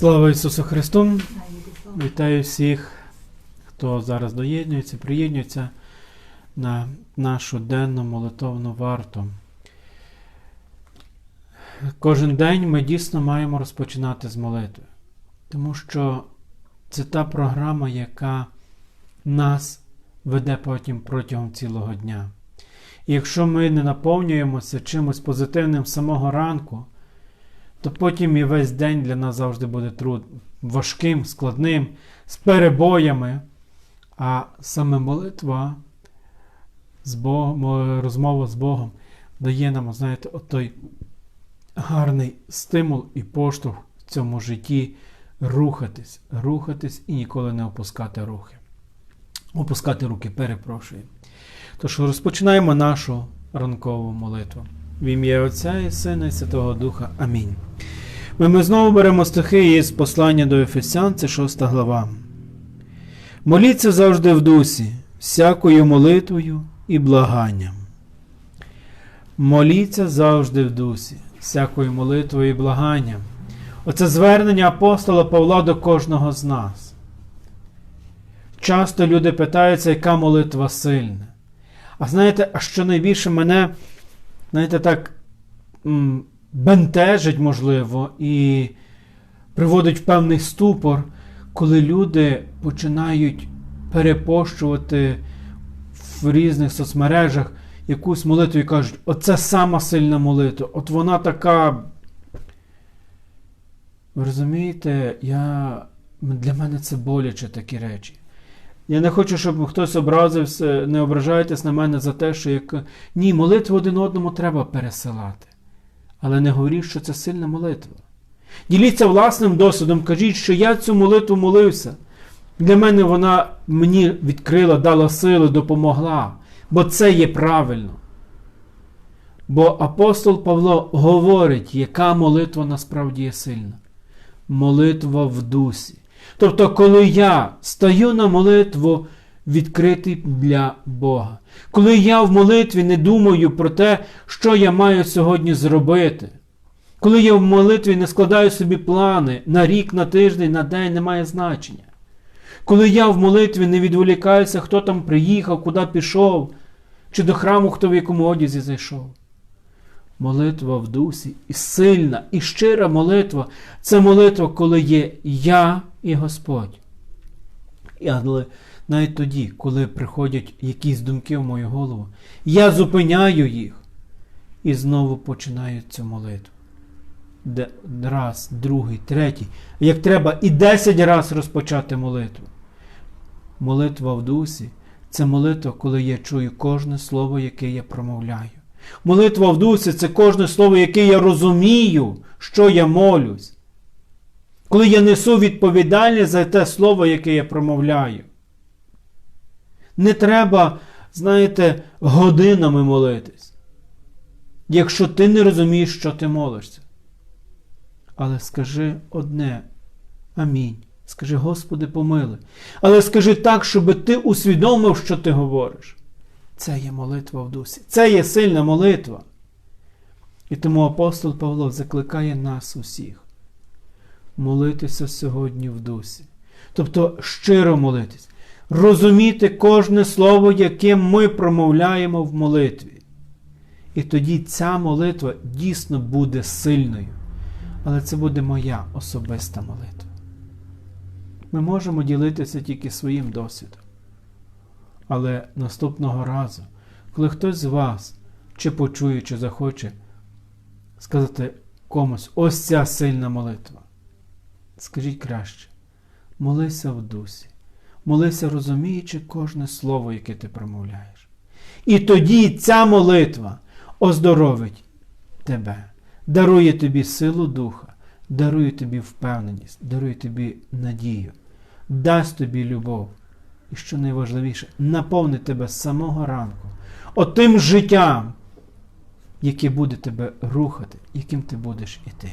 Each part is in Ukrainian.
Слава Ісусу Христу! Вітаю всіх, хто зараз доєднується, приєднується на нашу денну молитовну варту. Кожен день ми дійсно маємо розпочинати з молитви, тому що це та програма, яка нас веде потім протягом цілого дня. І якщо ми не наповнюємося чимось позитивним з самого ранку, то потім і весь день для нас завжди буде труд важким, складним, з перебоями. А саме молитва, з Богом, розмова з Богом дає нам, знаєте, отой гарний стимул і поштовх в цьому житті рухатись, рухатись і ніколи не опускати рухи. Опускати руки, перепрошую. Тож розпочинаємо нашу ранкову молитву. В ім'я Отця і Сина і Святого Духа. Амінь. Ми, ми знову беремо стихи із послання до Ефесян, це 6 глава. Моліться завжди в дусі, всякою молитвою і благанням. Моліться завжди в дусі, всякою молитвою і благанням. Оце звернення апостола Павла до кожного з нас. Часто люди питаються, яка молитва сильна. А знаєте, а що найбільше мене, знаєте, так бентежить, можливо, і приводить в певний ступор, коли люди починають перепощувати в різних соцмережах якусь молитву і кажуть, оце сама сильна молитва, от вона така. Ви розумієте, я... для мене це боляче такі речі. Я не хочу, щоб хтось образився, не ображайтесь на мене за те, що як. Ні, молитву один одному треба пересилати. Але не говоріть, що це сильна молитва. Діліться власним досвідом, кажіть, що я цю молитву молився. Для мене вона мені відкрила, дала сили, допомогла. Бо це є правильно. Бо апостол Павло говорить, яка молитва насправді є сильна. Молитва в дусі. Тобто, коли я стаю на молитву відкритий для Бога, коли я в молитві не думаю про те, що я маю сьогодні зробити, коли я в молитві не складаю собі плани на рік, на тиждень, на день, не має значення. Коли я в молитві не відволікаюся, хто там приїхав, куди пішов, чи до храму хто в якому одязі зайшов. Молитва в дусі і сильна, і щира молитва це молитва, коли є я і Господь. Але навіть тоді, коли приходять якісь думки в мою голову, я зупиняю їх і знову починаю цю молитву. Раз, другий, третій. Як треба і десять раз розпочати молитву. Молитва в дусі це молитва, коли я чую кожне слово, яке я промовляю. Молитва в дусі це кожне слово, яке я розумію, що я молюсь. Коли я несу відповідальність за те слово, яке я промовляю. Не треба, знаєте, годинами молитись, якщо ти не розумієш, що ти молишся. Але скажи одне амінь. Скажи, Господи, помили. Але скажи так, щоб ти усвідомив, що ти говориш. Це є молитва в дусі. Це є сильна молитва. І тому апостол Павло закликає нас усіх молитися сьогодні в дусі. Тобто щиро молитись, розуміти кожне слово, яке ми промовляємо в молитві. І тоді ця молитва дійсно буде сильною. Але це буде моя особиста молитва. Ми можемо ділитися тільки своїм досвідом. Але наступного разу, коли хтось з вас, чи почує, чи захоче, сказати комусь ось ця сильна молитва, скажіть краще, молися в дусі, молися, розуміючи кожне слово, яке ти промовляєш. І тоді ця молитва оздоровить тебе, дарує тобі силу духа, дарує тобі впевненість, дарує тобі надію дасть тобі любов. І що найважливіше, наповнить тебе з самого ранку отим життям, яке буде тебе рухати, яким ти будеш іти.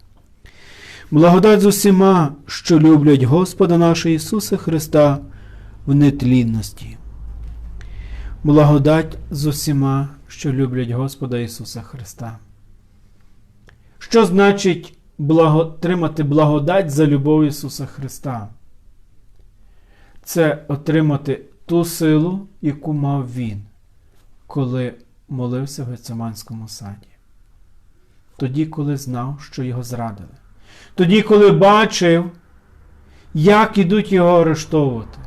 Благодать з усіма, що люблять Господа нашого Ісуса Христа в нетлінності. Благодать з усіма, що люблять Господа Ісуса Христа. Що значить благо... тримати благодать за любов Ісуса Христа? Це отримати ту силу, яку мав Він, коли молився в Гециманському саді. Тоді, коли знав, що його зрадили. Тоді, коли бачив, як ідуть його арештовувати.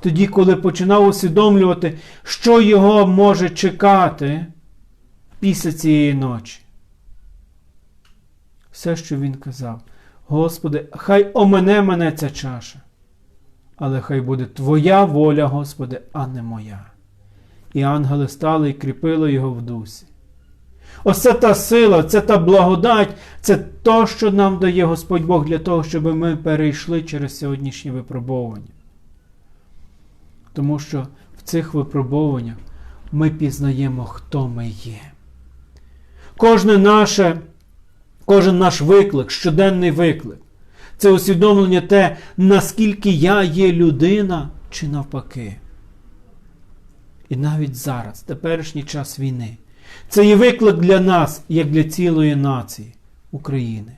Тоді, коли починав усвідомлювати, що його може чекати після цієї ночі. Все, що він казав, Господи, хай омене мене ця чаша, але хай буде Твоя воля, Господи, а не моя. І ангели стали і кріпили його в дусі. Ось це та сила, це та благодать, це то, що нам дає Господь Бог для того, щоб ми перейшли через сьогоднішні випробовування. Тому що в цих випробуваннях ми пізнаємо, хто ми є. Кожне наше, Кожен наш виклик, щоденний виклик, це усвідомлення те, наскільки я є людина чи навпаки. І навіть зараз, теперішній час війни, це є виклик для нас, як для цілої нації України.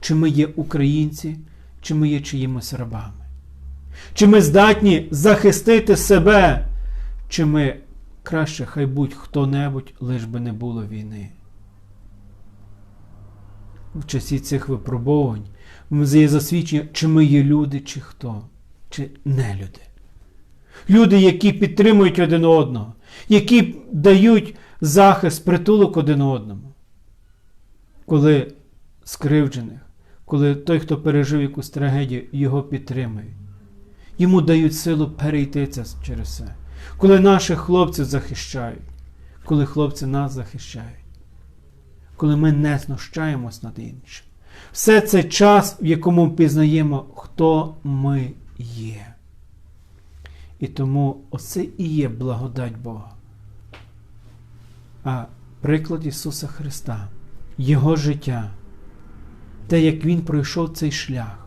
Чи ми є українці, чи ми є чиїмось рабами? Чи ми здатні захистити себе, чи ми краще хай будь хто-небудь, лиш би не було війни? В часі цих випробувань є засвідчення, чи ми є люди, чи хто, чи не люди. Люди, які підтримують один одного, які дають захист, притулок один одному. Коли скривджених, коли той, хто пережив якусь трагедію, його підтримують. Йому дають силу перейти це через це. Коли наших хлопців захищають, коли хлопці нас захищають, коли ми не знущаємось над іншим. Все це час, в якому пізнаємо, хто ми є. І тому оце і є благодать Бога. А приклад Ісуса Христа, Його життя, те, як Він пройшов цей шлях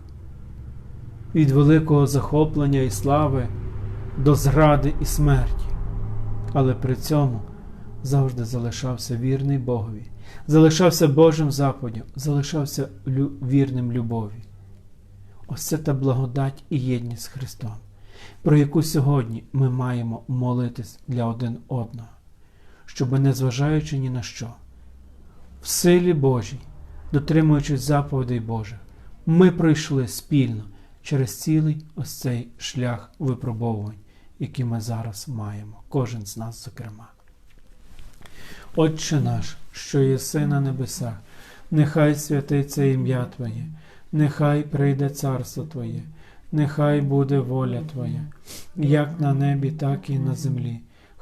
від великого захоплення і слави до зради і смерті, але при цьому завжди залишався вірний Богові, залишався Божим заповідям, залишався вірним любові. Ось це та благодать і єдність з Христом, про яку сьогодні ми маємо молитись для один одного, щоб, незважаючи ні на що, в силі Божій, дотримуючись заповідей Божих, ми пройшли спільно через цілий ось цей шлях випробовувань, який ми зараз маємо, кожен з нас, зокрема. Отче наш, що єси на небесах, нехай святиться ім'я Твоє, нехай прийде царство Твоє, нехай буде воля Твоя, як на небі, так і на землі.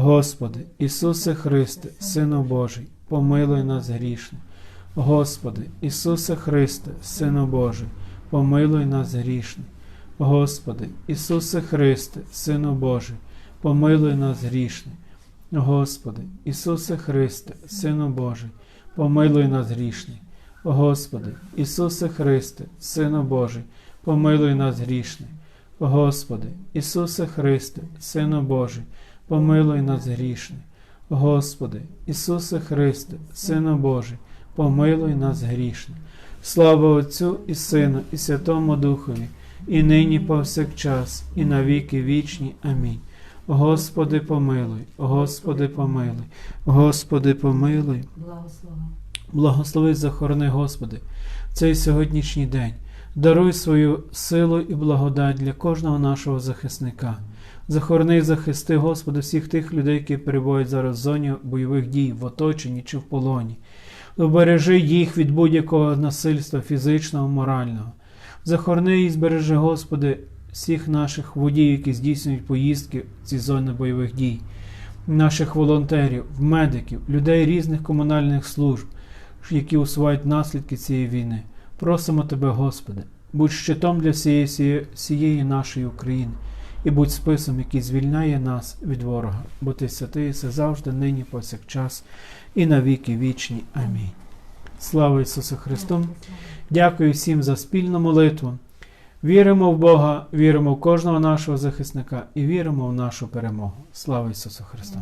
Господи, Ісусе Христе, Сину Божий, помилуй нас грішне. Господи, Ісусе Христе, Сину Божий, помилуй нас грішне. Господи, Ісусе Христе, Сину Божий, помилуй нас грішне. Господи, Ісусе Христе, Сину Божий, помилуй нас грішне. Господи, Ісусе Христе, Сину Божий, помилуй нас грішне. Господи, Ісусе Христе, Сину Божий, помилуй нас грішне. Господи, Ісусе Христе, Сину Божий, помилуй нас грішне. Слава Отцю і Сину, і Святому Духові, і нині повсякчас, і на віки вічні. Амінь. Господи, помилуй, Господи, помилуй, Господи, помилуй. Благослови. Благослови захорони, Господи, цей сьогоднішній день. Даруй свою силу і благодать для кожного нашого захисника. Захорони і захисти, Господи, всіх тих людей, які перебувають зараз в зоні бойових дій, в оточенні чи в полоні. Обережи їх від будь-якого насильства фізичного, морального. Захорони і збережи, Господи, всіх наших водіїв, які здійснюють поїздки в ці зони бойових дій, наших волонтерів, медиків, людей різних комунальних служб, які усувають наслідки цієї війни. Просимо Тебе, Господи, будь щитом для всієї, всієї, нашої України і будь списом, який звільняє нас від ворога, бо Ти святий все завжди, нині, повсякчас і на віки вічні. Амінь. Слава Ісусу Христу! Дякую всім за спільну молитву. Віримо в Бога, віримо в кожного нашого захисника і віримо в нашу перемогу. Слава Ісусу Христу!